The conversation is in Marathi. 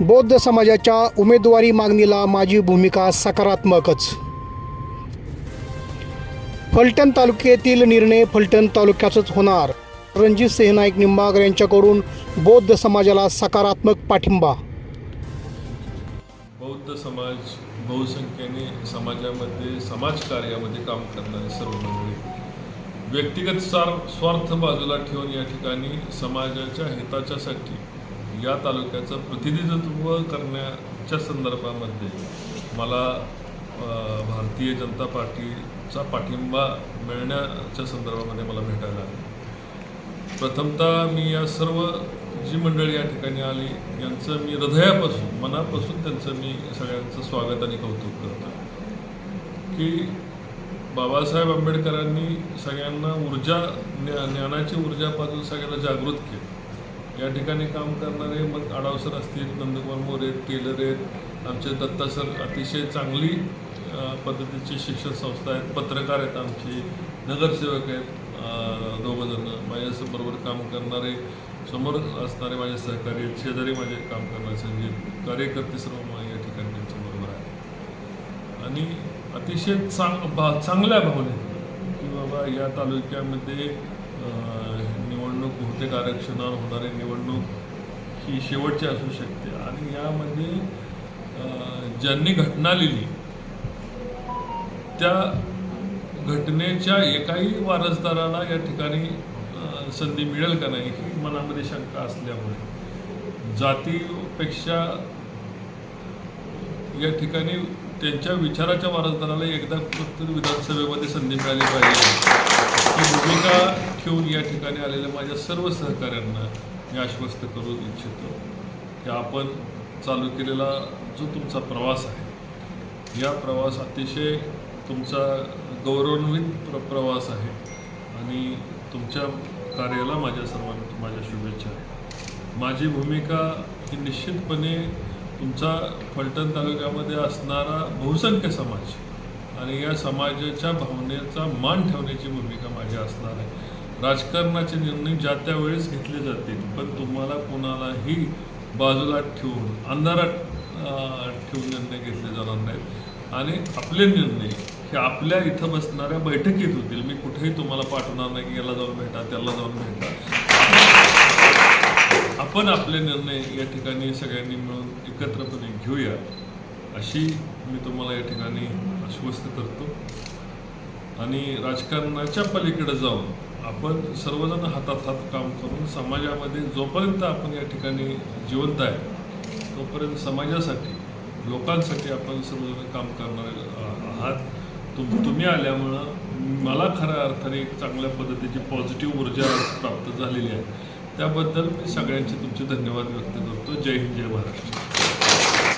बौद्ध समाजाच्या उमेदवारी मागणीला माझी भूमिका सकारात्मकच. फलटण तालुक्यातील निर्णय फलटण तालुक्याचाच होणार. रणजित सिंह नाईक निंबाळकर यांच्याकडून बौद्ध समाजाला सकारात्मक पाठिंबा. बौद्ध समाज बहुसंख्येने समाजामध्ये समाजकार्यामध्ये काम करणारे सर्व मंडळी व्यक्तिगत स्वार्थ बाजूला ठेवून या ठिकाणी समाजाच्या हिताच्यासाठी या तालुक्याचं प्रतिनिधित्व करण्याच्या संदर्भामध्ये मला भारतीय जनता पार्टीचा पाठिंबा मिळण्याच्या संदर्भामध्ये मला भेटायला आले. प्रथमतः मी या सर्व जी मंडळी या ठिकाणी आली यांचं मी हृदयापासून मनापासून त्यांचं मी सगळ्यांचं स्वागत आणि कौतुक करतो. की बाबासाहेब आंबेडकरांनी सगळ्यांना ऊर्जा ज्ञानाची ऊर्जापासून सगळ्यांना जागृत केलं. या ठिकाणी काम करणारे मग आडावसर असतील नंदकुमार मोरे टेलर आहेत. आमचे दत्ता सर अतिशय चांगली पद्धतीची शिक्षण संस्था आहेत. पत्रकार आहेत आमचे नगरसेवक आहेत अ, दोघंजण. माझ्याबरोबर काम करणारे समोर असणारे माझे सहकारी आहेत. शेजारी माझे काम करणारे संगीत कार्यकर्ते सर्व या ठिकाणी त्यांच्याबरोबर आहेत. आणि अतिशय चांग भा चांगल्या भावनेत की बाबा या तालुक्यामध्ये निवडणूक बहुतेक आरक्षणावर होणारी निवडणूक ही शेवटची असू शकते. आणि यामध्ये ज्यांनी घटना लिहिली त्या घटनेच्या एकाही वारसदाराला या ठिकाणी संधी मिळेल का नाही ही मनामध्ये शंका असल्यामुळे. जातीपेक्षा या ठिकाणी त्यांच्या विचाराच्या वारसदाराला एकदा फक्त विधानसभेमध्ये संधी मिळाली पाहिजे. ही भूमिका ठेवून या ठिकाणी आलेल्या माझ्या सर्व सहकाऱ्यांना मी आश्वस्त करू इच्छितो की आपण चालू केलेला जो तुमचा प्रवास आहे या प्रवास अतिशय तुमचा गौरवान्वित प्र प्रवास आहे आणि तुमच्या कार्याला माझ्या सर्वांना माझ्या शुभेच्छा. माझी भूमिका ही निश्चितपणे तुमचा फलटण तालुक्यामध्ये असणारा बहुसंख्य समाज आणि या समाजाच्या भावनेचा मान ठेवण्याची भूमिका माझी असणार आहे. राजकारणाचे निर्णय ज्या त्या वेळेस घेतले जातील पण तुम्हाला कोणालाही बाजूला ठेवून अंधारात ठेवून निर्णय घेतले जाणार नाहीत. आणि आपले निर्णय हे आपल्या इथं बसणाऱ्या बैठकीत होतील. मी कुठेही तुम्हाला पाठवणार नाही की याला जाऊन भेटा त्याला जाऊन भेटा. आपण आपले निर्णय या ठिकाणी सगळ्यांनी मिळून एकत्रपणे घेऊया अशी मी तुम्हाला या ठिकाणी आश्वस्त करतो. आणि राजकारणाच्या पलीकडे जाऊन आपण सर्वजण हातात हात काम करून समाजामध्ये जोपर्यंत आपण या ठिकाणी जिवंत आहे तोपर्यंत समाजासाठी लोकांसाठी आपण सर्वजण काम करणारे आहात. तुम तुम्ही आल्यामुळं मला खऱ्या अर्थाने एक चांगल्या पद्धतीची पॉझिटिव्ह ऊर्जा प्राप्त झालेली आहे. त्याबद्दल मी सगळ्यांचे तुमचे धन्यवाद व्यक्त करतो. जय हिंद जय महाराष्ट्र.